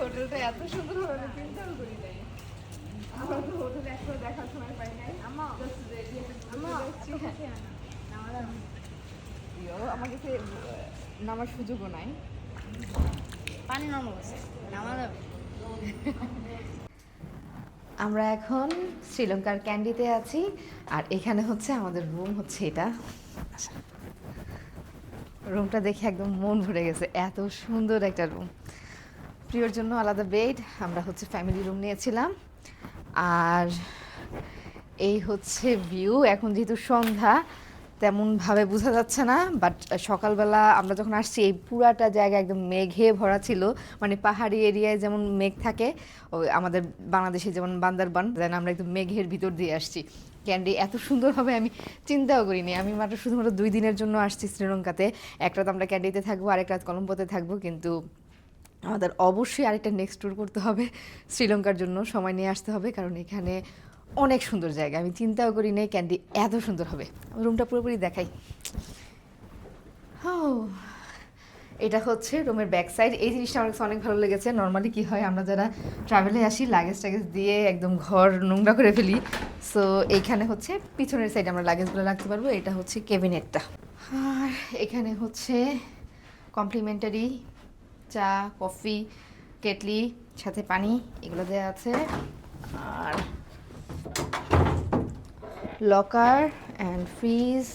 হোটেলটা এত সুন্দর হবে আমি চিন্তাও করি নাই। আমরা তো হোটেলে একবার দেখার সময় পাই নাই। আম্মা। Just ready একটা ঘুরতে আম্মা। যাচ্ছি। আমার কাছে নামার সুযোগও নাই। পানি নরমাল নামা যাবে আমরা এখন শ্রীলঙ্কার ক্যান্ডিতে আছি আর এখানে হচ্ছে আমাদের রুম হচ্ছে এটা। রুমটা দেখে একদম মন ভরে গেছে। এত সুন্দর একটা রুম প্রিয়র জন্য আলাদা বেড আমরা হচ্ছে ফ্যামিলি রুম নিয়েছিলাম। আর এই হচ্ছে ভিউ এখন যেহেতু সন্ধ্যা, তেমনভাবে বোঝা যাচ্ছে না বাট সকালবেলা আমরা যখন আসছি, এই পুরাটা জায়গা একদম মেঘে ভরা ছিল মানে পাহাড়ি এরিয়ায় যেমন মেঘ থাকে আমাদের বাংলাদেশে যেমন বান্দারবান দেন আমরা একদম মেঘের ভিতর দিয়ে আসছি। ক্যান্ডি এত সুন্দরভাবে আমি চিন্তাও করিনি। আমি মাত্র শুধুমাত্র দুই দিনের জন্য আসছি শ্রীলঙ্কাতে। এক রাত আমরা ক্যান্ডিতে থাকব, আরেক রাত কলম্বোতে থাকব, কিন্তু আমাদের অবশ্যই আরেকটা নেক্সট ট্যুর করতে হবে। শ্রীলঙ্কার জন্য সময় নিয়ে আসতে হবে, কারণ এখানে অনেক সুন্দর জায়গা। আমি চিন্তাও করি নাই ক্যান্ডি এত সুন্দর হবে। রুমটা পুরোপুরি দেখাই। ও এটা হচ্ছে রুমের ব্যাক সাইড এই জিনিসটা আমার কাছে অনেক ভালো লেগেছে। নর্মালি কি হয়, আমরা যারা ট্রাভেলে আসি লাগেজ টাগেজ দিয়ে একদম ঘর নোংরা করে ফেলি। সো এইখানে হচ্ছে পিছনের সাইডে আমরা লাগেজগুলো রাখতে পারব। এটা হচ্ছে কেবিনেটটা আর এখানে হচ্ছে কমপ্লিমেন্টারি চা, কফি, কেটলি, সাথে পানি, এগুলো দেওয়া আছে। আর লকার অ্যান্ড ফ্রিজ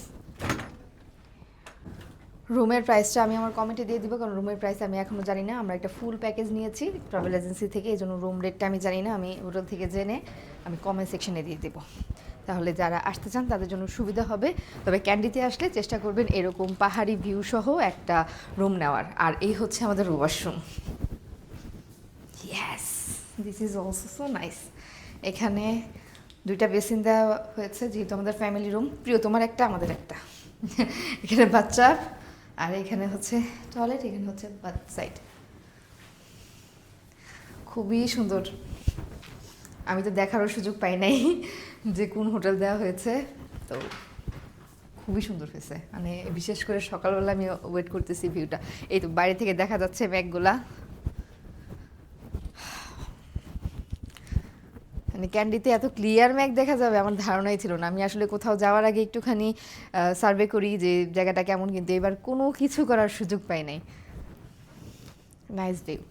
রুমের প্রাইসটা আমি আমার কমেন্টে দিয়ে দিব, কারণ রুমের প্রাইস আমি এখনও জানি না। আমরা একটা ফুল প্যাকেজ নিয়েছি ট্রাভেল এজেন্সি থেকে, এই জন্য রুম রেটটা আমি জানি না, আমি হোটেল থেকে জেনে আমি কমেন্ট সেকশনে দিয়ে দেবো। তাহলে যারা আসতে চান, তাদের জন্য সুবিধা হবে। তবে ক্যান্ডিতে আসলে চেষ্টা করবেন এরকম পাহাড়ি ভিউ সহ একটা রুম নেওয়ার। আর এই হচ্ছে আমাদের washroom yes this is also so nice এখানে দুইটা বেসিন দেওয়া হয়েছে, যেহেতু আমাদের ফ্যামিলি রুম প্রিয়, তোমার একটা, আমাদের একটা। এখানে বাচ্চা, আর এখানে হচ্ছে টয়লেট এখানে হচ্ছে বাথ সাইড খুবই সুন্দর। আমি তো দেখারও সুযোগ পাই নাই যে কোন হোটেল দেওয়া হয়েছে। তো খুবই সুন্দর হয়েছে। মানে বিশেষ করে সকালবেলা আমি ওয়েট করতেছি ভিউটা। এই তো বাইরে থেকে দেখা যাচ্ছে ব্যাগগুলা মানে ক্যান্ডিতে এত ক্লিয়ার ম্যাক দেখা যাবে আমার ধারণাই ছিল না। আমি আসলে কোথাও যাওয়ার আগে একটুখানি সার্ভে করি যে জায়গাটা কেমন, কিন্তু এবার কোনো কিছু করার সুযোগ পাই নাই। Nice view